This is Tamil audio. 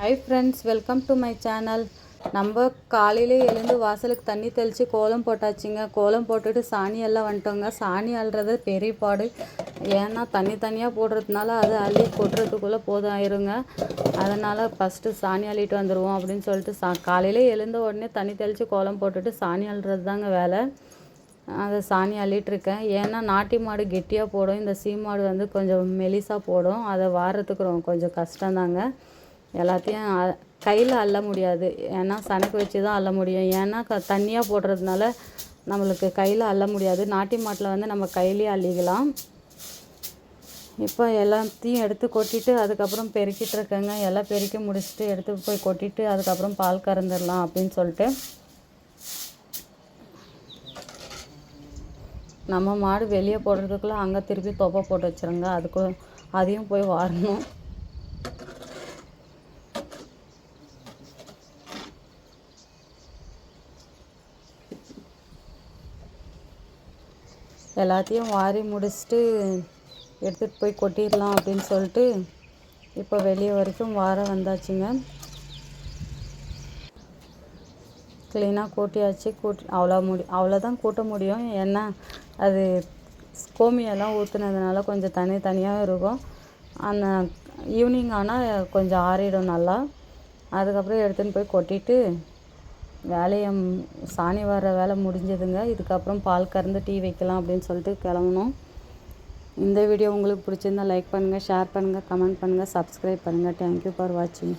Hi friends welcome to my channel நம்ம காலையிலே எழுந்து வாசலுக்கு தண்ணி தெளித்து கோலம் போட்டாச்சுங்க. கோலம் போட்டுட்டு சாணி எல்லாம் வந்துட்டோங்க. சாணி அள்ளுறது பெரிய பாடு. ஏன்னா தண்ணி தனியாக போடுறதுனால அது அள்ளி கொட்டுறதுக்குள்ளே போதும் ஆயிருங்க அதனால் ஃபஸ்ட்டு சாணி அள்ளிட்டு வந்துடுவோம் அப்படின்னு சொல்லிட்டு சா காலையிலே எழுந்த உடனே தண்ணி தெளித்து கோலம் போட்டுட்டு சாணி அள்ளுறது தாங்க வேலை. அதை சாணி அள்ளிட்டுருக்கேன் ஏன்னா நாட்டி மாடு கெட்டியாக போடும். இந்த சீ மாடு வந்து கொஞ்சம் மெலிசாக போடும். அதை வாரத்துக்கு ரொம்ப கொஞ்சம் கஷ்டம்தாங்க எல்லாத்தையும் கையில் அள்ள முடியாது. ஏன்னா சனக்கு வச்சு தான் அள்ள முடியும். ஏன்னா க தண்ணியாக போடுறதுனால நம்மளுக்கு கையில் அள்ள முடியாது. நாட்டி மாட்டில் வந்து நம்ம கையிலேயே அள்ளிக்கலாம். இப்போ எல்லாத்தையும் எடுத்து கொட்டிட்டு அதுக்கப்புறம் பெருக்கிட்டு இருக்கேங்க. எல்லாம் பெருக்கி முடிச்சுட்டு எடுத்து போய் கொட்டிட்டு அதுக்கப்புறம் பால் கறந்துடலாம் அப்படின்னு சொல்லிட்டு. நம்ம மாடு வெளியே போடுறதுக்குள்ளே அங்கே திருப்பி தொப்பை போட்டு வச்சுருங்க. அதுக்கு அதையும் போய் வாரணும். எல்லாத்தையும் வாரி முடிச்சுட்டு எடுத்துகிட்டு போய் கொட்டிடலாம் அப்படின்னு சொல்லிட்டு இப்போ வெளியே வரைக்கும் வார வந்தாச்சுங்க. க்ளீனாக கூட்டியாச்சு. கூட்டி அவ்வளோ முடி அவ்வளோதான் கூட்ட முடியும். ஏன்னா அது கோமியெல்லாம் ஊற்றுனதுனால கொஞ்சம் தனி தனியாக இருக்கும். அந்த ஈவினிங் ஆனால் கொஞ்சம் ஆறிடும் நல்லா. அதுக்கப்புறம் எடுத்துன்னு போய் கொட்டிட்டு வேலையை சாணி வர வேலை முடிஞ்சதுங்க. இதுக்கப்புறம் பால் கறந்து டீ வைக்கலாம் அப்படின்னு சொல்லிட்டு கிளம்புனோம். இந்த வீடியோ உங்களுக்கு பிடிச்சிருந்தா லைக் பண்ணுங்கள் ஷேர் பண்ணுங்கள் கமெண்ட் பண்ணுங்கள் சப்ஸ்கிரைப் பண்ணுங்கள் தேங்க்யூ ஃபார் வாட்சிங்